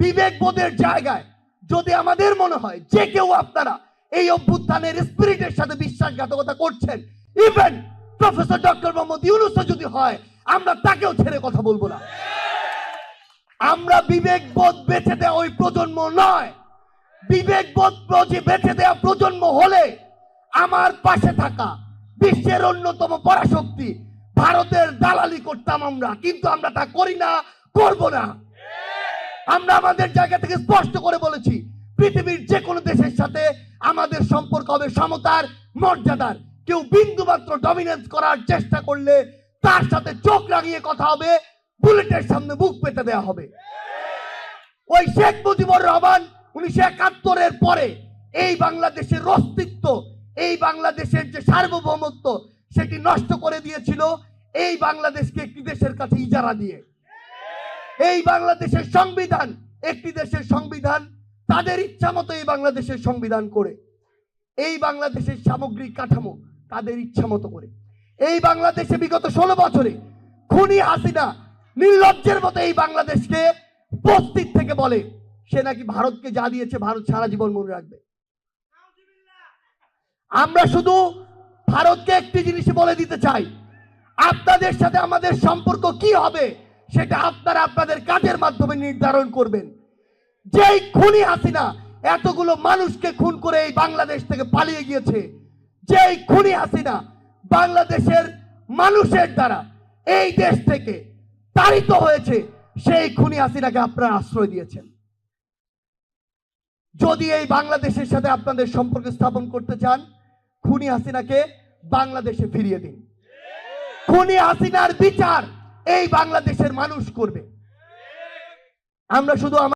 বিবেকবোধের জায়গায় যদি আমাদের মনে হয় যে কেউ আপনারা এই অভ্যুত্থানের স্পিরিটের সাথে বিশ্বাসঘাতকতা করছেন ইভেন প্রফেসর ডক্টর মোহাম্মদ ইউনুসও যদি হয়, আমরা তাকেও ছেড়ে কথা বলব না। আমরা বিবেকবোধ বেছে দেওয়া ওই প্রজন্ম নয়। বিবেকবোধ যে বেছে দেওয়া প্রজন্ম হলে আমার পাশে থাকা বিশ্বের অন্যতম পরাশক্তি, ভারতের দালালি করতাম আমরা, কিন্তু আমরা তা করি না, করব না। আমরা আমাদের জায়গা থেকে স্পষ্ট করে বলেছি, পৃথিবীর যে কোনো দেশের সাথে আমাদের সম্পর্ক হবে সমতার, মর্যাদার। কেউ বিন্দু মাত্র ডমিনেন্স করার চেষ্টা করলে তার সাথে চোখ লাগিয়ে কথা হবে, বুলেটের সামনে বুক পেতে দেওয়া হবে। ওই শেখ মুজিবুর রহমান উনিশশো একাত্তরের পরে এই বাংলাদেশের অস্তিত্ব, এই বাংলাদেশের যে সার্বভৌমত্ব, সেটি নষ্ট করে দিয়েছিল, এই বাংলাদেশকে একটি দেশের কাছে ইজারা দিয়ে। এই বাংলাদেশের সংবিধান, একটি দেশের সংবিধান, তাদের ইচ্ছা মতো এই বাংলাদেশের সংবিধান করে, এই বাংলাদেশের সামগ্রিক কাঠামো তাদের ইচ্ছা মতো করে। এই বাংলাদেশে বিগত ষোলো বছরে খুনি হাসিনা নির্লজ্জের মতো এই বাংলাদেশকে উপস্থিত থেকে বলে, সে নাকি ভারতকে যা দিয়েছে ভারত সারা জীবন মনে রাখবে। আমরা শুধু ভারতকে একটি জিনিস বলে দিতে চাই, আপনাদের সাথে আমাদের সম্পর্ক কি হবে? সেটা আপনারা আপনাদের কাজের মাধ্যমে নির্ধারণ করবেন। যেই খুনি হাসিনা এতগুলো মানুষকে খুন করে এই বাংলাদেশ থেকে পালিয়ে গিয়েছে, যেই খুনি হাসিনা বাংলাদেশের মানুষের দ্বারা এই দেশ থেকে তাড়িত হয়েছে, সেই খুনি হাসিনাকে আপনারা আশ্রয় দিয়েছেন। যদি এই বাংলাদেশের সাথে আপনাদের সম্পর্ক স্থাপন করতে চান, খুনি হাসিনাকে বাংলাদেশে ফিরিয়ে দিন। খুনি হাসিনার বিচার এই বাংলাদেশের মানুষ করবে। আমরা শুধু